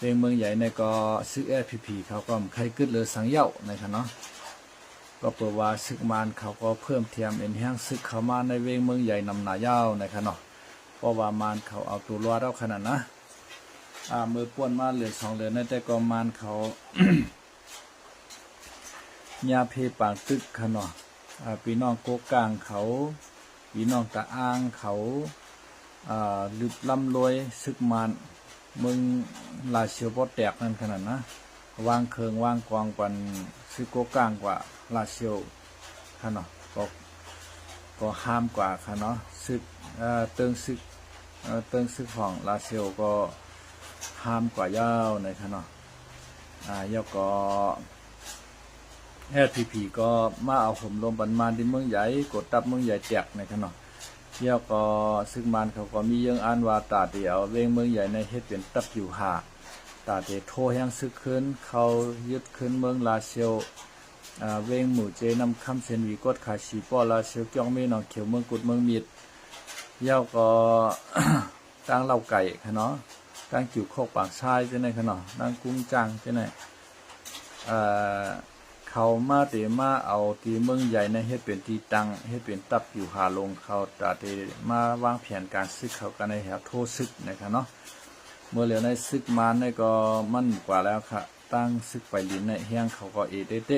เวียงเมืองใหญ่ในก็ซึกแอพีพีเขาก็ใครกึดเลยสังเย้านะครับเนาะก็เปิดว่าซึกมานเขาก็เพิ่มเทียมเอ็นแห้งซึกเขามาในเวียงเมืองใหญ่นำหนายาวนะครับเนาะเพราะว่ามานเขาเอาตัวรอดเอาขนาดนะอ่ามือป้วนมาเหลือสองเหลือในแต่ก็มานเขายาเพปางตึกขนาะอ่าพี่น้องโกกลางเขาพี่น้องตะอ้างเขาอ่าลึบลำรวยซึกมาน มึงลาเชียวบ่แตกนั่นขนาดนะวางเคิงวางกองกันซึกโกกลางกว่าลาเชียวขนาะก็ก็ห้ามกว่าค่ะเนาะซึกเอ่อเติงซึกเอ่อเติงซึกของลาเชียวก็ห้ามกว่ายาวในค่ะเนาะอ่ายาวก็แอดพีพีก็มาเอาผมลมบันมานที่เมืองใหญ่กดตับเมืองใหญ่แจกในขนม เที่ยก็ซึ่งมันเขาก็มียังอ่านว่าตาเดียวเวงเมืองใหญ่ในเฮ็ดเป็นตับอยู่หาตาเดโทแห้งซึกขึ้น เขายึดขึ้นเมืองลาเซียวเวงหมู่เจนำคำเซนวีกดขาชีป้อลาเซียวจ้องไม่นองเขียวเมืองกุดเมืองมีดเที่ยก็ตั้งเหล่าไก่ขนาะตั้งจิ๋วโคกปากชายเจ้าไหนขนาะตั้งกุ้งจังเจ้าไหนเอ่อ เขามาเตมาเอาที่เมืองใหญ่ในเฮ็ดเป็นที่ตั้งเฮ็ดเป็นตับอยู่หาลงเขาตาเตมาวางแผนการซึกเขากันในแถวโทษซึกนะครับเนาะเมื่อเหลียวในซึกมาในก็มั่นกว่าแล้วค่ะ ตั้งซึกไปลินในเฮียงเขาก็เอเตเต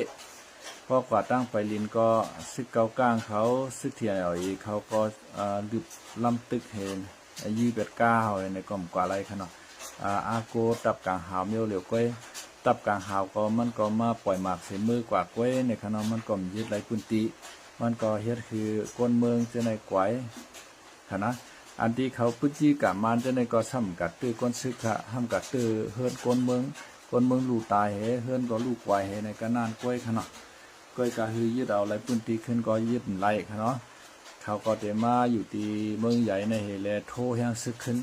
เพราะกว่าตั้งไปลินก็ซึกเกากลางเขาซึกเทียนเอาอีเขาก็อ่อดึบลำตึกเห็นยี่เป็ดก้าเฮาในกล่อมกว่าไรค่ะเนาะอ่าอาโกตับกลางหาวเมียวเหลียวก้อย ตับกลางหาวก็มันก็มาปล่อยหมากใส่มือกว่ากล้วยในขณะมันก็มยึดไหลกุนติมันก็เฮ็ดคือก้นเมืองจะในกวยคณะอันที่เขาพุจีกับมันจะในก็ซ้ำกัดตื้อก้นซึกะห้ามกัดตื้อเฮือนก้นเมืองก้นเมืองลูกตายเหเฮือนก็ลูกควายเหในก็นานกล้วยขนาดกล้วยก็คือยึดเอาไหลปุนติขึ้นก็ยึดไหลค่ะเนาะเขาก็เตมาอยู่ที่เมืองใหญ่ในเฮเลโทแห่งซึกขึ้น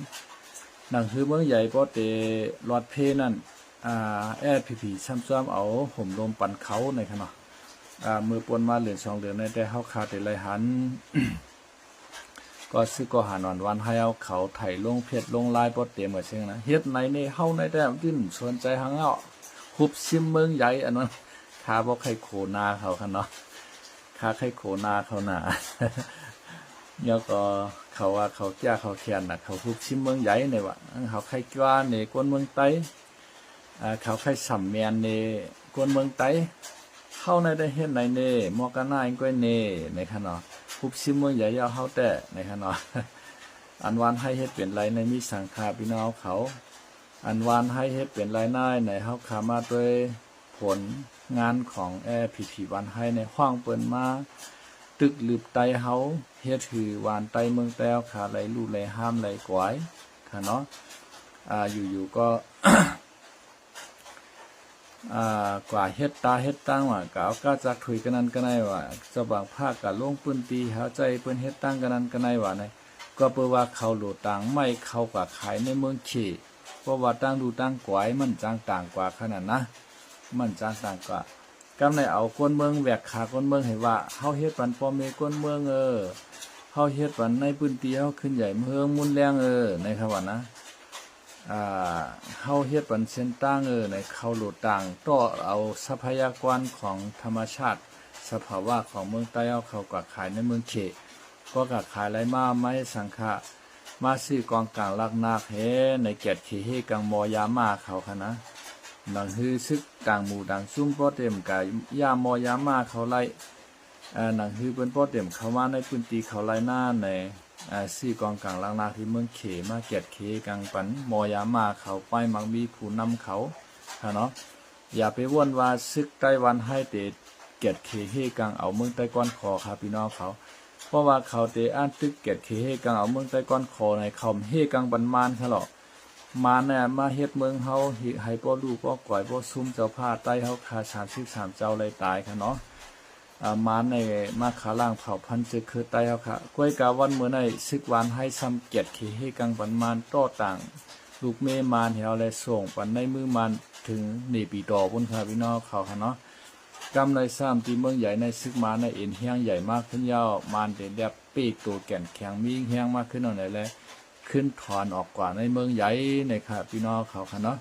นั่นคือเมืองใหญ่เพราะเตรอดเพนั่น อ่าแอดพีพีซ้ำๆเอาห่มลมปั่นเขาในขณะอ่ามือปนมาเหรียญสองเหรียญในแต่เฮาขาดแต่ไรหัน ก็ซื้อก็หานอนวันให้เอาเขาไถลงเพชรลงลายปอดเตียมมาเช่นนะเฮ็ดในนี่เฮาในแต่ยื่นสนใจหังเอาหุบซิมเมืองใหญ่อันนั้นขาบ่ใครโคนาเขาคันเนาะขาใครโคนาเขาหนาแล้วก็เขาว่าเขาแก้เขาแค้นนะเขาหุบซิมเมืองใหญ่เนี่ยวะเขาใครกว่าในกวนเมืองไต เขาใครสัมเมียนเนกวนเมืองไตเข้าในได้เฮ็ดในเนมอกันนายก้อยเนในขณะคุบซิมเมืองใหญ่ยาวเฮาแต่ในขณะอันวานให้เฮ็ดเป็นไรในมีสังขาพี่น้องเขา อันวานให้เฮ็ดเป็นไรนายในเฮาขามาด้วยผลงานของแอพีพีวันให้ในห้องเปิ้นมาตึกลืบไตเฮาเฮ็ดคือวานไตเมืองแต้วขาไหลลู่ไหลห้ามไหลกวายค่ะเนาะอ่าอยู่ๆก็ อ่ากว่าเฮ็ดตาเฮ็ดตั้งว่ากาวก็จักถุยกันนั้นกันไดว่าจะบางภาคก็ลงปืนตีหาใจเปิ้นเฮ็ดตั้งกันนั้นกันไดว่าในก็เปิ้ว่าเขาโหลดตังไม่เขากว่าขายในเมืองเขเพราะว่าตั้งดูตั้งกวายมันจางต่างกว่าขนาดนะ มันจางต่างกว่ากำในเอาคนเมืองแหวกขาคนเมืองให้ว่าเฮาเฮ็ดปันพอแม่คนเมืองเออเฮาเฮ็ดปันในพื้นที่เฮาขึ้นใหญ่เมืองมุนแรงเออในคำว่านะ อ่าเฮาเฮ็ดปันเส้นตั้งเออในเขาโหลดต่างต่อเอาทรัพยากรของธรรมชาติ สภาวะของเมืองใต้เอาเขาก็ขายในเมืองเขก็ก็ขายไรมาไม่สังฆะมาซื้อกองกลางลักนาเฮในเกียรติเขเฮกังมอยามาเขาคะนะหนังฮือซึกต่างหมู่ดังซุ่มป้อเต็มกายยามอยามาเขาไล่อ่าหนังฮือเปิ้นป้อเต็มเขามาในพื้นที่เขาไล่หน้าใน ซี่กองกลางลางนาที่เมืองเขมาเกียดเขกังปันมอยามาเขาไปมักมีผู้นำเขาค่ะเนาะอย่าไปว่นว่าซึกไต้หวันให้เตะเกียดเขเฮกังเอาเมืองไต้ก้อนคอครับพี่น้องเขาเพราะว่าเขาเตะอ่านตึกเกียดเขเฮกังเอาเมืองไต้ก้อนคอในเขาเฮกังบันมานค่ะหรอกมาเนี่ยมาเฮ็ดเมืองเฮาให้ป้อลูกป้อก่อยป้อซุ่มเจ้าผ้าใต้เฮาคา33เจ้าเลยตายค่ะเนาะ อ่ามาในมาขาล่างเผาพันธุ์จะคือไตเอาค่ะกล้วยกาวันเมื่อในซึกหวานให้ซ้ำเกียรติขีให้กังปันมานต่อต่าง ลูกเมมานเหี่ยวและส่งปันในมือมันถึงหนีปีดอพ้นค่ะพี่น้องเขาค่ะเนาะกำไรซ้ำที่เมืองใหญ่ในซึกมาในเอ็นเฮียงใหญ่มากขึ้นยาวมานเด่นแบบปีกตัวแก่นแข็งมีเฮียงมากขึ้นเอาไหนเลยขึ้นถอนออกกว่าในเมืองใหญ่ในค่ะพี่น้องเขาค่ะเนาะ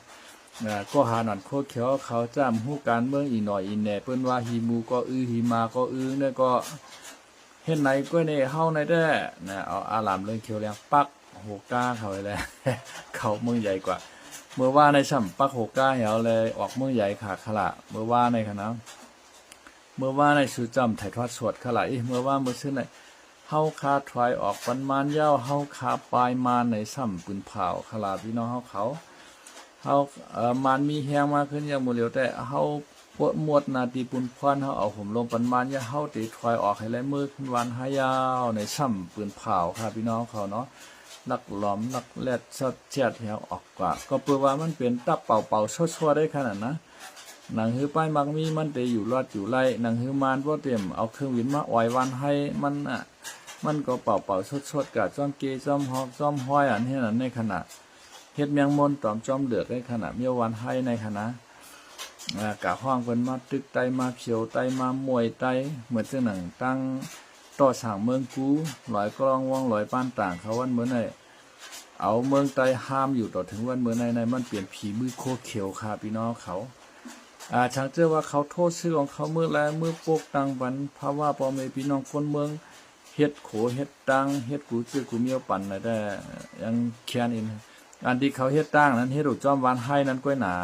ก็หาหนอนโคเขียวเขาจ้ำฮู้การเมืองอีหน่อยอีแหน่เปิ้นว่าฮีมูก็อื้อฮีมาก็อื้อเนี่ยก็เฮ็ดไหนก็ในเฮาในแด้นะเอาอารามเรื่องเขียวแรงปักโหก้าเขาไปแล้วเขาเมืองใหญ่กว่า เมื่อว่าในช่ำปักโหก้าเหี่ยวเลยออกเมืองใหญ่ขาขละเมื่อว่าในคณะเมื่อว่าในสุจำถ่ายทอดสวดขละอีเมื่อว่าเมื่อชื่อในเฮาคาถอยออกปันมานยาวเฮาคาปลายมานในช่ำปืนเผาขลาพี่น้องเฮาเขา เฮาเอ่อมันมีแฮงมาขึ้นอย่างบ่เหลียวแต่เฮาปวดมวดนาทีปุนพรเฮาเอาผมลงปันมันอย่าเฮาติถอยออกให้แลมือขึ้นวันหายาวในช่ำปืนเผาครับพี่น้องเขาเนาะนักหลอมนักแลดชดเจียดแถวออกกว่า ก็เพื่อว่ามันเป็นตับเป่าเป่าๆชั่วๆได้ขนาดนะหนังหือป้ายมักมีมันเตอยู่รอดอยู่ไรหนังหือมานบ่เตรียมเอาเครื่องวินมาอ่อยวันให้มันอะมันก็เป่าเป่าๆชดๆกับจ้อมเกจ้อมฮอกจ้อมห้อยอันนี้นั้นในขณะ เฮ็ดเมียงมนตอมจอมเดือดในขณะเมียววันให้ในคณะอ่ากะห้องเพิ่นมาตึกไตมาเขียวไตมามวยไตเหมือนจังหนังตั้งต่อสางเมืองกูหลอยกลองว่องหลอยป้านต่างเขาวันเหมือนในเอาเมืองไตห้ามอยู่ต่อถึงวันเหมือนในในมันเปลี่ยนผีมือโคเขียวค่ะพี่น้องเขาอาช่างเจอว่าเขาโทษชื่อของเขาเมื่อแลเมื่อโปกตังวันภาวะปอเมพี่น้องคนเมืองเฮ็ดโขเฮ็ดตังเฮ็ดกูจื้อกูเมียวปั่นน่ะได้ยังแค้นอิน อันที่เขาเฮ็ดตั้งนั้นเฮ็ดรูจอมวานให้นั้นก้อยหนา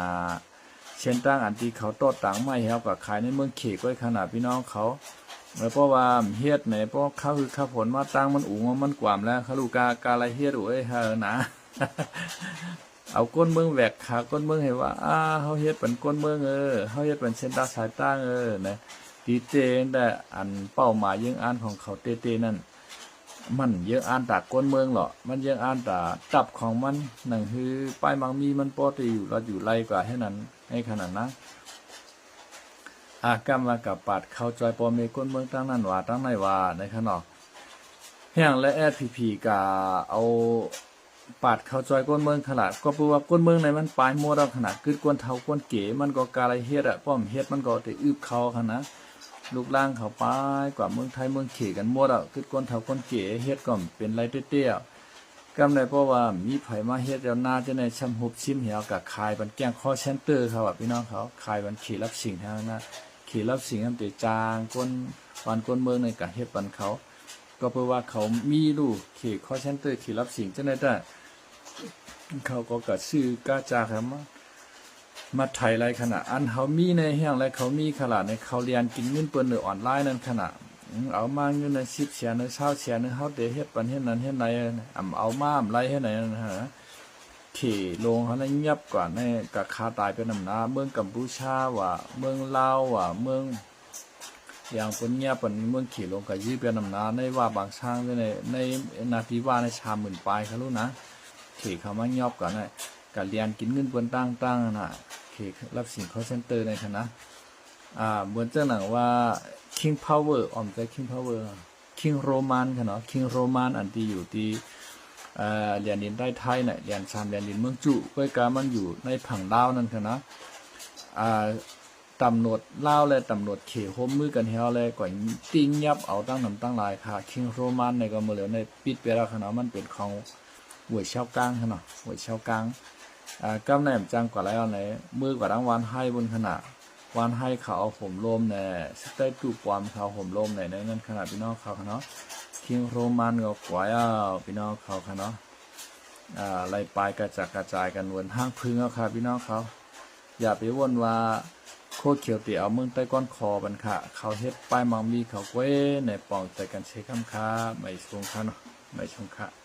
เช่นตั้งอันที่เขาตดตังไม่เฮากับขายในเมืองเขกก้อยขนาดพี่น้องเขาแล้วเพราะว่าเฮ็ดไหนเพราะเขาคือข้าผลมาตั้งมันอูงมันกวามแล้วเขาลูกากาอะไรเฮ็ดโอ้ยเฮอนะเอาก้นเมืองแหวกขาก้นเมืองให้ว่าอ้าเฮาเฮ็ดเป็นก้นเมืองเออเฮาเฮ็ดเป็นเส้นตาสายตั้งเออนะดีเจนแต่อันเป้าหมายยังอ่านของเขาเต้ๆนั่น มันเยอะอ่านตากก้นเมืองเหรอมันเยอะอ่านตาตับของมันหนังคือป้ายบางมีมันปอตีอยู่เราอยู่ไล่กว่าให้นั้นให้ขนาดนะอากรรมากับปัดเข้าจอยปอเมก้นเมืองตั้งนั้นว่าตั้งในว่าในขนอกแห่งและแอดพีพีกาเอาปาดเข้าจอยก้นเมืองขนาดก็แปลว่าก้นเมืองในมันปลายมัวเราขนาดกึดกวนเท้ากวนเก๋มันก็กาไรเฮ็ดอะป้อมเฮ็ดมันก็ต่อึบเขาขนาด ลูกล่างเขาไปกว่าเมืองไทยเมืองเขกันหมดอะคือก้นเท่าก้นเก๋เฮ็ดก็เป็นไรเตี้ยๆกำในเพราะว่ามีไผมาเฮ็ดแล้วน่าจะในช้ำหุบชิมเหี่ยวกับคายบันแกล้งคอเซนเตอร์เขาอะพี่น้องเขาคายบันขี่รับสิ่งทางนะขี่รับสิ่งทำติจางก้นวันก้นเมืองในกับเฮ็ดบันเขา ก็เพราะว่าเขามีลูกขี่คอเซนเตอร์ขี่รับสิ่งจังได๋ได้เขาก็กะซื้อกาจาครับ มาไทยไรขนาดอันเขามีในเฮียงไรเขามีขนาดในเขาเรียนกินเงินเปิ้นหรือออนไลน์นั่นขนาดเอามาเงินในสิบเสียในเช้าเสียในเฮาเดเฮ็ดปันเฮ็ดนั้นเฮ็ดไหนอ่ำเอามาอำไรเฮ็ดไหนนั่นฮะขี่ลงเขาในเงียบกว่าในกะคาตายเป็นน้ำหนาเมืองกัมพูชาว่าเมืองลาวว่าเมืองอย่างเปิ้นเงียบปิ้นเมืองขี่ลงก็ยื้อเป็นน้ำหนาในว่าบางช่างในในนาทีว่าในชามหมื่นปลายเขารู้นะขี่เขามาเงียบก่อนนกะเรียนกินเงินเปิ้นตั้งๆน่ะ เครับสิน call center ในคณะอ่าเหมือนเจ้าหนังว่า King Power ออมใจ King Power King Roman ค่ะเนาะ King Roman อันที่อยู่ที่เอ่อเหรียญดินได้ไทยเนี่ยเหรียญชามเหรียญดินเมืองจุก้อยกามันอยู่ในผังลาวนั่นค่ะนะอ่าตำรวจลาวและตำรวจเขโฮมมือกันเฮาเลยก่อยติ้งยับเอาตั้งนำตั้งหลายค่ะ King Roman ในก็มือเหลือในปิดไปแล้วค่ะเนาะมันเป็นของหวยเช่ากลางค่ะเนาะหวยเช่ากลาง อ่ากำแหนมจังกว่าแล้วไหนมือกว่าทั้งวันให้บนขนาดวันให้เขาเอาผมโลมแน่สเตตูปอมเขาผมโลมแน่ในเงินขนาดพี่น้องเขาค่ะเนาะคิงโรมันก็กว่าอะพี่น้องเขาค่ะเนาะอ่าไล่ปลายกระจัดกระจายกันวนห้างพึ่งเอาค่ะพี่น้องเขาอย่าไปวนว่าโคตรเขียวเตี๋ยวเมืองใต้ก้อนคอบันค่ะเขาเฮ็ดป้ายมังมีเขาเว้ในปองแต่กันเช็คคำค้าไม่ชงค่ะเนาะไม่ชงค่ะ